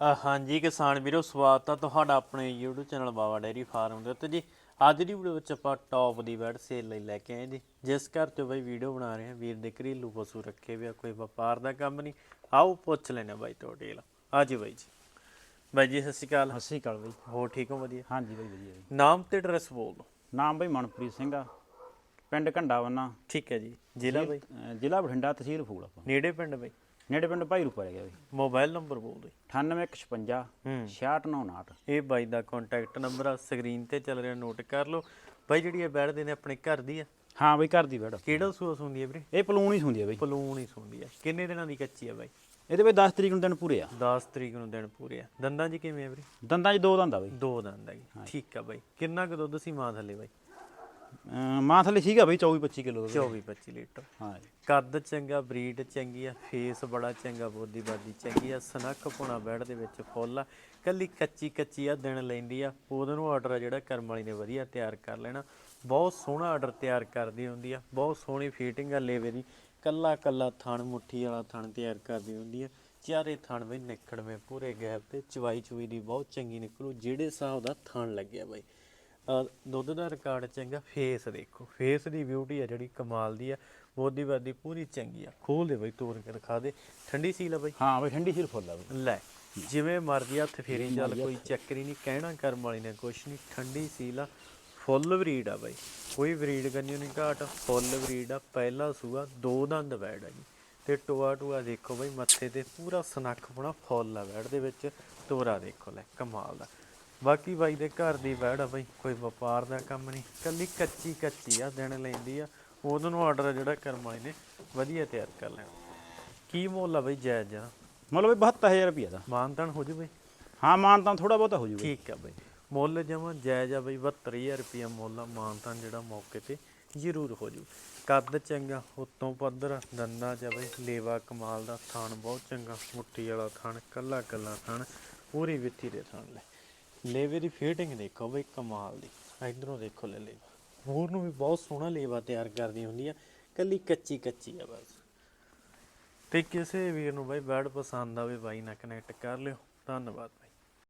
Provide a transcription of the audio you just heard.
ਅ, ਹਾਂਜੀ ਕਿਸਾਨ ਵੀਰੋ ਸਵਾਗਤ ਆ ਤੁਹਾਡਾ ਆਪਣੇ YouTube channel Bawa dairy farm ਦੇ ਉੱਤੇ ਜੀ। ਅੱਜ ਦੀ ਵੀਡੀਓ ਵਿੱਚ ਆਪਾਂ ਟੌਪ ਦੀ ਬੈਡ ਸੇਲ ਲਈ ਲੈ ਕੇ ਆਏ ਜੀ। ਜਿਸ ਘਰ ਤੋਂ ਬਈ ਵੀਡੀਓ ਬਣਾ ਰਹੇ ਹਾਂ ਵੀਰ ਦੇ ਘਰੇਲੂ ਪਸ਼ੂ ਰੱਖੇ ਵੀ ਆ ਕੋਈ ਵਪਾਰ ਦਾ ਕੰਮ ਨਹੀਂ। ਆਓ ਪੁੱਛ ਲੈਣਾ ਬਾਈ ਤੋਂ ਡੀਲ ਆਜੀ ਬਾਈ ਜੀ। ਬਾਈ ਜੀ ਸਤਿ ਸ਼੍ਰੀ ਅਕਾਲ। ਸਤਿ ਸ਼੍ਰੀ ਅਕਾਲ ਬਈ। ਹੋ ਠੀਕ ਹੋ ਵਧੀਆ? ਹਾਂਜੀ ਬਈ ਵਧੀਆ ਬਈ ਨਾਮ ਤੇ ਐਡਰੈਸ ਬੋਲ ਦਿਓ। ਨਾਮ ਬਈ ਮਨਪ੍ਰੀਤ ਸਿੰਘ ਆ। ਪਿੰਡ ਘੰਡਾਵੰਨਾ। ਠੀਕ ਹੈ ਜੀ। ਜ਼ਿਲ੍ਹਾ ਬਾਈ? ਜ਼ਿਲ੍ਹਾ ਬਠਿੰਡਾ ਤਹਿਸੀਲ ਫੂਲ ਆਪਾਂ। ਨੇੜੇ ਪਿੰਡ ਬਾਈ? ਨੇੜੇ ਪਿੰਡ ਭਾਈ ਰੂਪਾ ਰਹਿ ਗਿਆ ਬਈ ਮੋਬਾਈਲ ਨੰਬਰ ਬੋਲ ਦਿਓ 9856 ਹੂੰ। 6699 ਇਹ ਬਾਈ ਦਾ ਕੰਟੈਕਟ ਨੰਬਰ ਆ ਸਕਰੀਨ ਤੇ ਚੱਲ ਰਿਹਾ ਨੋਟ ਕਰ ਲਓ। ਬਾਈ ਜਿਹੜੀ ਇਹ ਬੈਡ ਦੇ ਨੇ ਆਪਣੇ ਘਰ ਦੀ ਆ? ਹਾਂ ਬਈ ਘਰ ਦੀ ਬੈੜ ਕਿਹੜਾ ਸੂਸ ਹੁੰਦੀ ਹੈ ਵੀਰੇ? ਇਹ ਪਲੂਣ ਹੀ ਹੁੰਦੀ ਆ ਬਈ। ਪਲੂਣ ਹੀ ਸੁੰਦੀ ਆ। ਕਿੰਨੇ ਦਿਨਾਂ ਦੀ ਕੱਚੀ ਆ ਬਾਈ? ਇਹਦੇ ਬਈ 10 ਤਰੀਕ ਨੂੰ ਦਿਨ ਪੂਰੇ ਆ। 10 ਤਰੀਕ ਨੂੰ ਦਿਨ ਪੂਰੇ ਆ। ਦੰਦਾਂ 'ਚ ਕਿਵੇਂ ਆ ਵੀਰੇ? ਦੰਦਾਂ 'ਚ ਦੋ ਦੰਦ ਆ ਬਈ। ਦੋ ਦੰਦ ਆ ਜੀ ਠੀਕ ਆ ਬਾਈ। ਕਿੰਨਾ ਕੁ ਦੁੱਧ ਸੀ ਮਾਂ ਥੱਲੇ ਬਾਈ? ਅਹ ਮਾਂ ਥੱਲੇ ਸੀਗਾ ਬਈ 24 25 ਕਿਲੋ ਦਾ 24 25 ਲੀਟਰ। ਹਾਂ ਜੀ। ਕੱਦ ਚੰਗਾ ਬਰੀਡ ਚੰਗੀ ਆ ਫੇਸ ਬੜਾ ਚੰਗਾ ਬੋਦੀ ਬਾਦੀ ਚੰਗੀ ਆ ਸਨੱਖ ਪੁਣਾ ਬੈੜ ਦੇ ਵਿੱਚ ਫੁੱਲ ਆ। ਕੱਲੀ ਕੱਚੀ ਕੱਚੀ ਆ ਦਿਨ ਲੈਂਦੀ ਆ। ਉਹਦੇ ਨੂੰ ਆਰਡਰ ਜਿਹੜਾ ਕਰਮ ਵਾਲੀ ਨੇ ਵਧੀਆ ਤਿਆਰ ਕਰ ਲੈਣਾ। ਬਹੁਤ ਸੋਹਣਾ ਆਰਡਰ ਤਿਆਰ ਕਰਦੀ ਹੁੰਦੀ ਆ। ਬਹੁਤ ਸੋਹਣੀ ਫੀਟਿੰਗ ਆ ਲੇਵੇ ਦੀ। ਕੱਲਾ ਕੱਲਾ ਥਣ ਮੁੱਠੀ ਵਾਲਾ ਥਣ ਤਿਆਰ ਕਰਦੀ ਹੁੰਦੀ ਆ। ਚਾਰੇ ਥਣ ਵੀ ਨਿਕੜਵੇਂ ਪੂਰੇ ਗੈਪ ਤੇ ਚਵਾਈ ਚੁਈ ਦੀ ਬਹੁਤ ਚੰਗੀ ਨਿਕਲੂ। ਜਿਹੜੇ ਹਿਸਾਬ ਦਾ ਥਣ ਲੱਗਿਆ ਬਾਈ। ਦੁੱਧ ਦਾ ਰਿਕਾਰਡ ਚੰਗਾ ਫੇਸ ਦੇਖੋ। ਫੇਸ ਦੀ ਬਿਊਟੀ ਆ ਜਿਹੜੀ ਕਮਾਲ ਦੀ ਆ ਬੋਦੀ ਬਾਦੀ ਪੂਰੀ ਚੰਗੀ ਆ। ਖੋਲ ਦੇ ਬਈ ਤੋੜ ਕੇ ਦਿਖਾ ਦੇ। ਠੰਡੀ ਸੀਲ ਆ ਬਈ। ਹਾਂ ਬਈ ਠੰਡੀ ਸਿਰ ਫੁੱਲ ਆ ਬਈ। ਲੈ ਜਿਵੇਂ ਮਰਜ਼ੀ ਹੱਥ ਫੇਰੀ ਚੱਲ ਕੋਈ ਚੱਕਰੀ ਨਹੀਂ ਕਹਿਣਾ ਕਰਮ ਵਾਲੀ ਨੇ ਕੁਛ ਨਹੀਂ। ਠੰਡੀ ਸੀਲ ਆ ਫੁੱਲ ਬਰੀਡ ਆ ਬਾਈ। ਕੋਈ ਬਰੀਡ ਕਰਨੀ ਨਹੀਂ ਘਾਟ ਫੁੱਲ ਬਰੀਡ ਆ ਪਹਿਲਾ ਸੂਆ ਦੋ ਦੰਦ ਬੈੜ ਆ ਜੀ। ਤੇ ਟੋਆ ਟੋਆ ਦੇਖੋ ਬਾਈ ਮੱਥੇ ਤੇ ਪੂਰਾ ਸਨੱਖ ਬਣਾ ਫੁੱਲ ਆ ਬੈੜ ਦੇ ਵਿੱਚ। ਤੋਰਾ ਦੇਖੋ ਲੈ ਕਮਾਲ ਦਾ। ਬਾਕੀ ਬਾਈ ਦੇ ਘਰ ਦੀ ਬੈੜ ਆ ਬਾਈ ਕੋਈ ਵਪਾਰ ਦਾ ਕੰਮ ਨਹੀਂ। ਕੱਲੀ ਕੱਚੀ ਕੱਚੀ ਆ ਦਿਨ ਲੈਂਦੀ ਆ। ਉਹਦੋਂ ਨੂੰ ਆਰਡਰ ਜਿਹੜਾ ਕਰਮ ਵਾਲੀ ਨੇ ਵਧੀਆ ਤਿਆਰ ਕਰ ਲੈਣਾ। ਕੀ ਮੁੱਲ ਆ ਬਾਈ ਜਾਇਜ਼ ਜਾ ਮੁੱਲ ਬਈ 72000 ਰੁਪਏ ਦਾ। ਮਾਨਤਨ ਹੋ ਜੂ ਬਈ? ਹਾਂ ਮਾਨ ਤਾਂ ਥੋੜਾ ਬਹੁਤਾ ਹੋ ਜੂਗਾ ਠੀਕ ਆ ਬਈ। ਮੁੱਲ ਜਮਾ ਜਾਇਜ਼ ਆ ਬਈ 72000 ਰੁਪਇਆ ਮੁੱਲ ਆ ਮਾਨਤਨ ਜਿਹੜਾ ਮੌਕੇ ਤੇ ਜ਼ਰੂਰ ਹੋ ਜੂ। ਕੱਦ ਚੰਗਾ ਉਤੋਂ ਪੱਧਰ ਦੰਦਾਂ ਚ ਬਈ। ਲੇਵਾ ਕਮਾਲ ਦਾ ਥਣ ਬਹੁਤ ਚੰਗਾ। ਮੁੱਠੀ ਵਾਲਾ ਥਣ ਕੱਲਾ ਕੱਲਾ ਥਣ ਪੂਰੀ ਵਿੱਥੀ ਦੇ ਥਣ ਲੈ। ਲੇਵੇ ਦੀ ਫਿਟਿੰਗ ਦੇਖੋ ਬਈ, ਕਮਾਲ ਦੀ। ਇਧਰੋਂ ਦੇਖੋ ਲੈ ਲੇਵਾ। ਹੋਰ ਨੂੰ ਵੀ ਬਹੁਤ ਸੋਹਣਾ ਲੇਵਾ ਤਿਆਰ ਕਰਦੀ ਹੁੰਦੀ ਆ ਕੱਲੀ ਕੱਚੀ ਕੱਚੀ ਆ ਬਸ। ਤੇ ਕਿਸੇ ਵੀਰ ਨੂੰ ਬਾਈ ਬੈਡ ਪਸੰਦ ਆਵੇ, ਬਾਈ ਨਾਲ ਕਨੈਕਟ ਕਰ ਲਿਓ। ਧੰਨਵਾਦ